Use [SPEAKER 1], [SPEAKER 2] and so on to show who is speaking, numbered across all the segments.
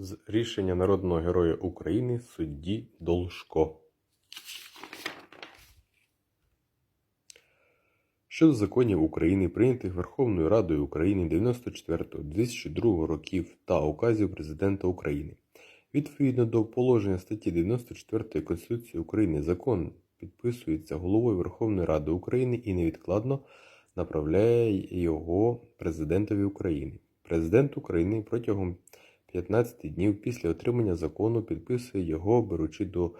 [SPEAKER 1] з рішення народного героя України судді Должко. Щодо законів України, прийнятих Верховною Радою України 94-2002 років та указів Президента України. Відповідно до положення статті 94 Конституції України, закон підписується головою Верховної Ради України і невідкладно направляє його Президентові України. Президент України протягом 15 днів після отримання закону підписує його, беручи до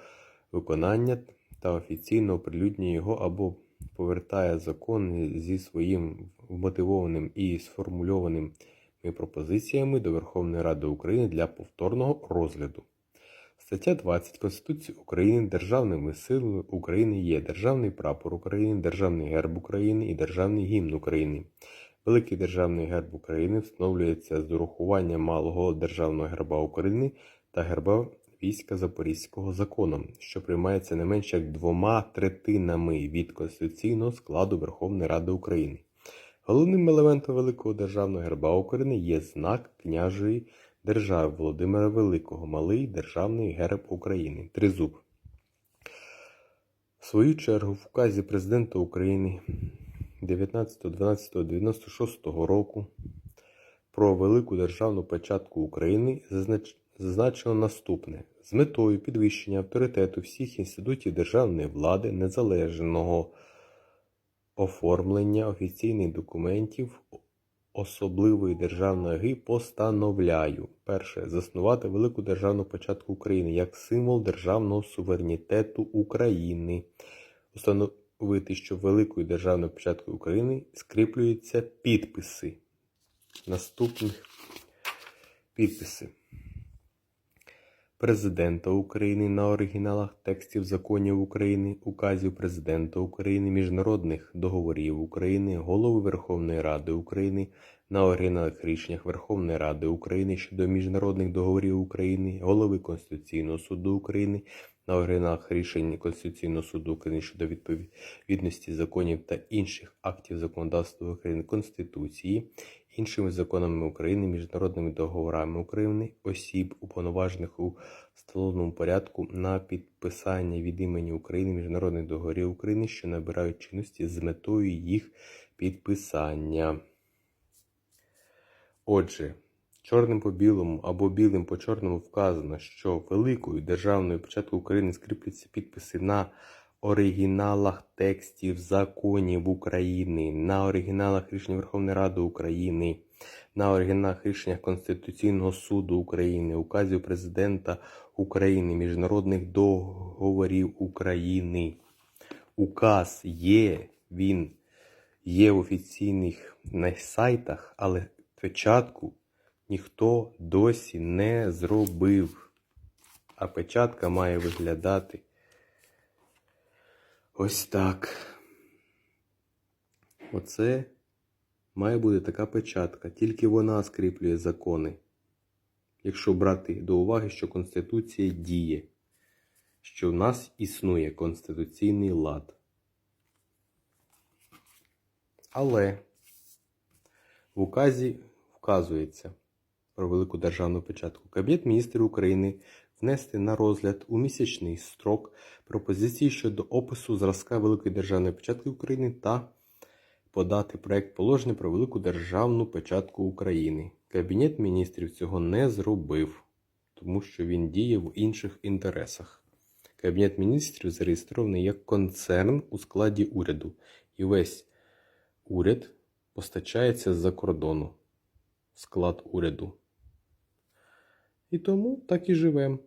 [SPEAKER 1] виконання та офіційно оприлюднює його або повертає закон зі своїм вмотивованим і сформульованими пропозиціями до Верховної Ради України для повторного розгляду. Стаття 20 Конституції України Державними силами України є Державний прапор України, Державний герб України і Державний гімн України. Великий Державний герб України встановлюється з урахуванням малого Державного герба України та герба війська Запорізького законом, що приймається не менше як двома третинами від конституційного складу Верховної Ради України. Головним елементом Великого Державного герба України є знак княжої держави Володимира Великого, малий Державний герб України, Тризуб. В свою чергу, в указі Президента України 19.12.96 року про Велику Державну печатку України зазначено наступне: з метою підвищення авторитету всіх інститутів державної влади, незалежного оформлення офіційних документів особливої державної аги постановляю. Перше. Заснувати велику державну початку України як символ державного суверенітету України, установити, що великою державною початкою України скріплюються підписи. Наступних підписи. Президента України на оригіналах текстів законів України, указів Президента України, міжнародних договорів України, Голови Верховної Ради України на оригіналах рішеннях Верховної Ради України щодо міжнародних договорів України, Голови Конституційного суду України на оригіналах рішень Конституційного суду України щодо відповідності законів та інших актів законодавства України Конституції, іншими законами України, міжнародними договорами України, осіб, уповноважених у встановленому порядку на підписання від імені України міжнародних договорів України, що набирають чинності з метою їх підписання. Отже, чорним по білому або білим по чорному вказано, що великою державною початкою України скріплюються підписи на оригіналах текстів законів України, на оригіналах рішень Верховної Ради України, на оригіналах рішеннях Конституційного суду України, указів Президента України, міжнародних договорів України. Указ є, він є в офіційних на сайтах, але печатку ніхто досі не зробив. А печатка має виглядати ось так. Оце має бути така печатка, тільки вона скріплює закони. Якщо брати до уваги, що Конституція діє, що в нас існує конституційний лад. Але в указі вказується про велику державну печатку. Кабінет міністрів України внести на розгляд у місячний строк пропозиції щодо опису зразка Великої державної печатки України та подати проект положення про велику державну печатку України. Кабінет міністрів цього не зробив, тому що він діє в інших інтересах. Кабінет міністрів зареєстрований як концерн у складі уряду, і весь уряд постачається з-за кордону склад уряду. І тому так і живемо.